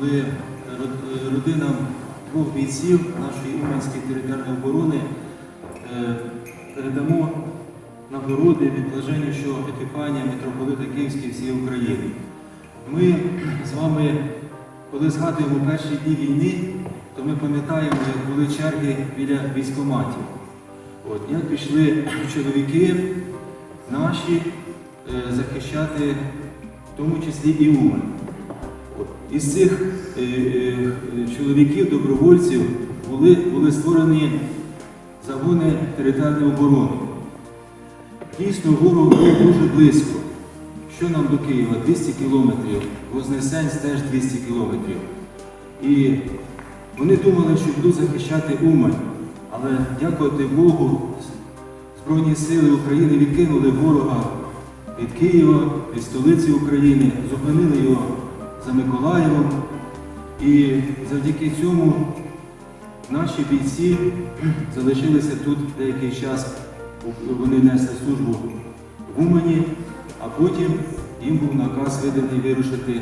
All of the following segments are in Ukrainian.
коли родина двох бійців нашої Уманської територіальної оборони е, передамо нагороди від блаженнішого Епіфанія митрополита Київської всієї України. Ми з вами, коли згадуємо перші дні війни, то ми пам'ятаємо, як були черги біля військоматів. От, Як пішли чоловіки наші е, захищати, в тому числі і Умань. Із цих е, е, чоловіків, добровольців, були, були створені загони територіальної оборони. Дійсно, ворог був дуже близько. Що нам до Києва? 200 кілометрів, Вознесенськ теж 200 кілометрів. І вони думали, що будуть захищати Умань. Але дякувати Богу, Збройні сили України відкинули ворога від Києва, від столиці України, зупинили його за Миколаєвом. І завдяки цьому наші бійці залишилися тут деякий час. Вони несли службу в Умані, а потім їм був наказ виданий вирушити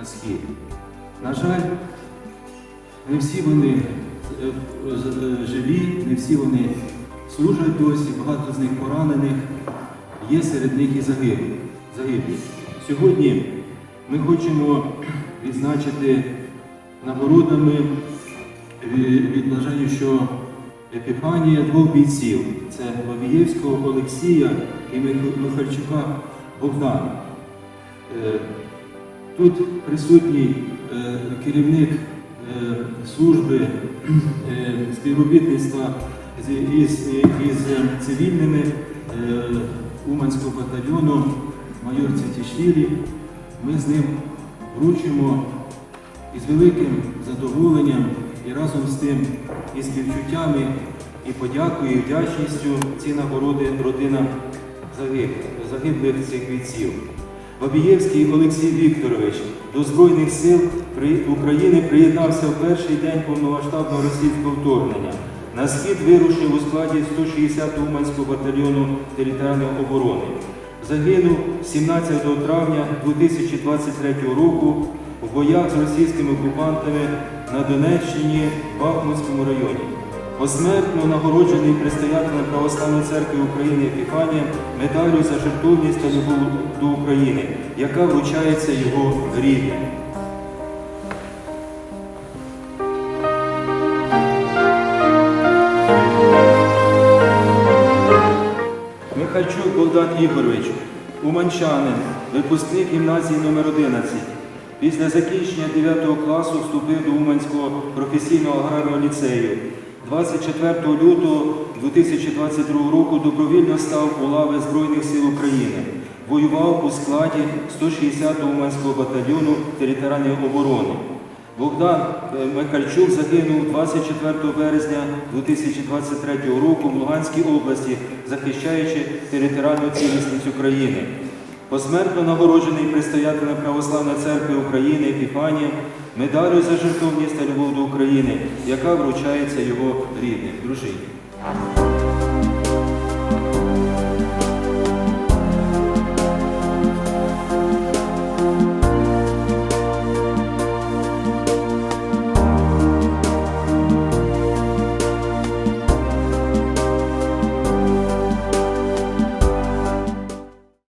на схід. На жаль, не всі вони е, е, живі, не всі вони служать досі, багато з них поранених, є серед них і загиблі. Сьогодні ми хочемо відзначити нагородами від від блаженнішого Епіфанія двох бійців. Це Бабієвського Олексія і Мих- Михальчука Богдана. Е, Тут присутній е, керівник е, служби співробітництва із, цивільними Уманського батальйону майор Цятішвілі. Ми з ним вручимо із великим задоволенням і разом з тим і співчуттями, і подякою, і вдячністю ці нагороди родинам загиблих, загиблих цих бійців. Бабієвський Олексій Вікторович до Збройних сил України приєднався в перший день повномасштабного російського вторгнення. На схід вирушив у складі 160-го Уманського батальйону територіальної оборони. Загинув 17 травня 2023 року в боях з російськими окупантами на Донеччині Бахмутському районі. Посмертно нагороджений предстоятелем Православної церкви України Епіфанієм медаллю за жертовність та любов до України, яка вручається його рідним. Михальчук Богдан Ігорович, уманчанин, випускник гімназії номер 11 Після закінчення 9 класу вступив до Уманського професійного аграрного ліцею. 24 лютого 2022 року добровільно став у лави Збройних сил України. Воював у складі 160-го Уманського батальйону територіальної оборони. Богдан е, Михальчук загинув 24 березня 2023 року в Луганській області, захищаючи територіальну цілісність України. Посмертно нагороджений предстоятелем Православної церкви України Епіфанієм медаллю за жертовність та любов до України, яка вручається його рідним, дружині.